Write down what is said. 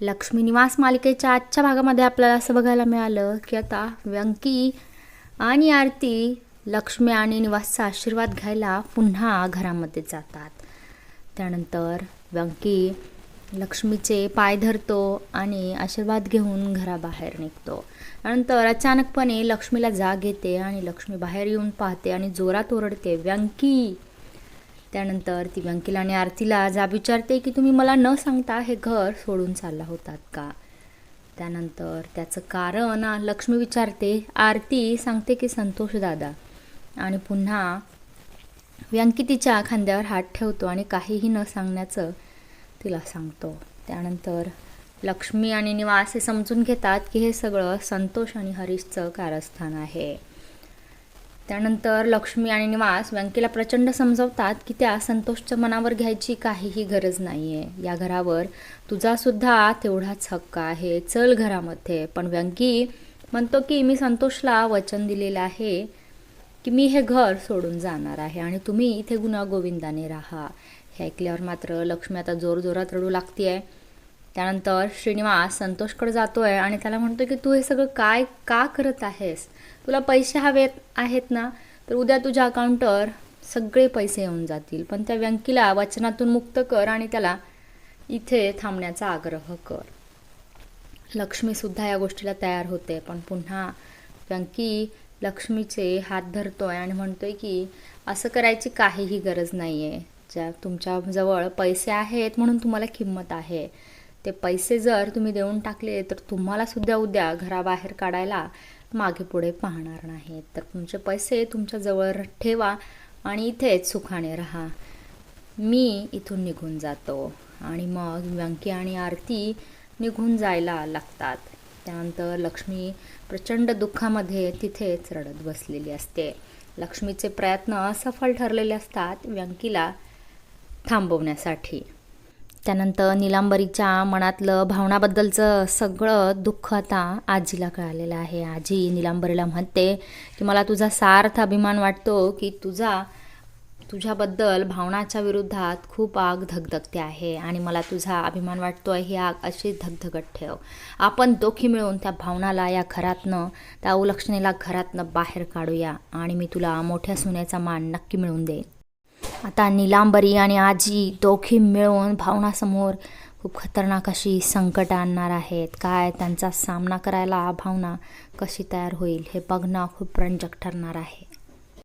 लक्ष्मी निवास मालिकेच्या आजच्या भागामध्ये आपल्याला असं बघायला मिळालं की आता व्यंकी आणि आरती लक्ष्मी आणि निवासचा आशीर्वाद घ्यायला पुन्हा घरामध्ये जातात. त्यानंतर व्यंकी लक्ष्मीचे पाय धरतो आणि आशीर्वाद घेऊन घराबाहेर निघतो. त्यानंतर अचानकपणे लक्ष्मीला जाग येते आणि लक्ष्मी बाहेर येऊन पाहते आणि जोरात ओरडते व्यंकी! त्यानंतर ती व्यंकीला आणि आरतीला जाब विचारते की तुम्ही मला न सांगता हे घर सोडून चालला होतात का? त्यानंतर त्याचं कारण लक्ष्मी विचारते आरती सांगते की संतोष दादा. आणि पुन्हा व्यंकी तिच्या खांद्यावर हात ठेवतो आणि काहीही न सांगण्याचं तिला सांगतो. त्यानंतर लक्ष्मी आणि निवास हे समजून घेतात की हे सगळं संतोष आणि हरीशचं कारस्थान आहे. त्यानंतर लक्ष्मी आणि निवास व्यंकीला प्रचंड समजवतात की त्या संतोषच्या मनावर घ्यायची काहीही गरज नाही आहे या घरावर तुझासुद्धा तेवढाच हक्क आहे. चल घरामध्ये. पण व्यंकी म्हणतो की मी संतोषला वचन दिलेलं आहे की मी हे घर सोडून जाणार आहे आणि तुम्ही इथे गुणागोविंदाने राहा. हे ऐकल्यावर मात्र लक्ष्मी आता जोरजोरात रडू लागते त्यानंतर श्रीनिवास संतोषकडे जातोय आणि त्याला म्हणतो की तू हे सगळं काय का करत आहेस? तुला पैसे हवेत आहेत ना? तर उद्या तुझ्या अकाउंटवर सगळे पैसे येऊन जातील. पण त्या व्यंकीला वचनातून मुक्त कर आणि त्याला इथे थांबण्याचा आग्रह कर. लक्ष्मीसुद्धा या गोष्टीला तयार होते पण पुन्हा व्यंकी लक्ष्मीचे हात धरतोय आणि म्हणतोय की असं करायची काहीही गरज नाही आहे ज्या तुमच्याजवळ पैसे आहेत म्हणून तुम्हाला किंमत आहे. ते पैसे जर तुम्ही देऊन टाकले तर तुम्हाला सुद्धा उद्या घराबाहेर काढायला मागे पुढे पाहणार नाहीत. तर तुमचे पैसे तुमच्याजवळ ठेवा आणि इथेच सुखाने राहा. मी इथून निघून जातो आणि मग व्यंकी आणि आरती निघून जायला लागतात. त्यानंतर लक्ष्मी प्रचंड दुःखामध्ये तिथेच रडत बसलेली असते. लक्ष्मीचे प्रयत्न असफल ठरलेले असतात व्यंकीला थांबवण्यासाठी. त्यानंतर निलांबरीच्या मनातलं भावनाबद्दलचं सगळं दुःख आता आजीला कळालेलं आहे. आजी निलांबरीला म्हणते की मला तुझा सार्थ अभिमान वाटतो की तुझा तुझ्याबद्दल भावनाच्या विरोधात खूप आग धगधगते आहे आणि मला तुझा अभिमान वाटतो आहे ही आग अशी धगधगत ठेव. आपण दोघी मिळून त्या भावनाला या घरातनं त्या उलक्षणेला घरातनं बाहेर काढूया आणि मी तुला मोठ्या सोन्याचा मान नक्की मिळवून देईन. आता निलांबरी आणि आजी दोघी मिळून भावनासमोर खूप खतरनाक अशी संकट आणणार आहेत. काय त्यांचा सामना करायला भावना कशी तयार होईल हे बघणं खूप रंजक ठरणार आहे.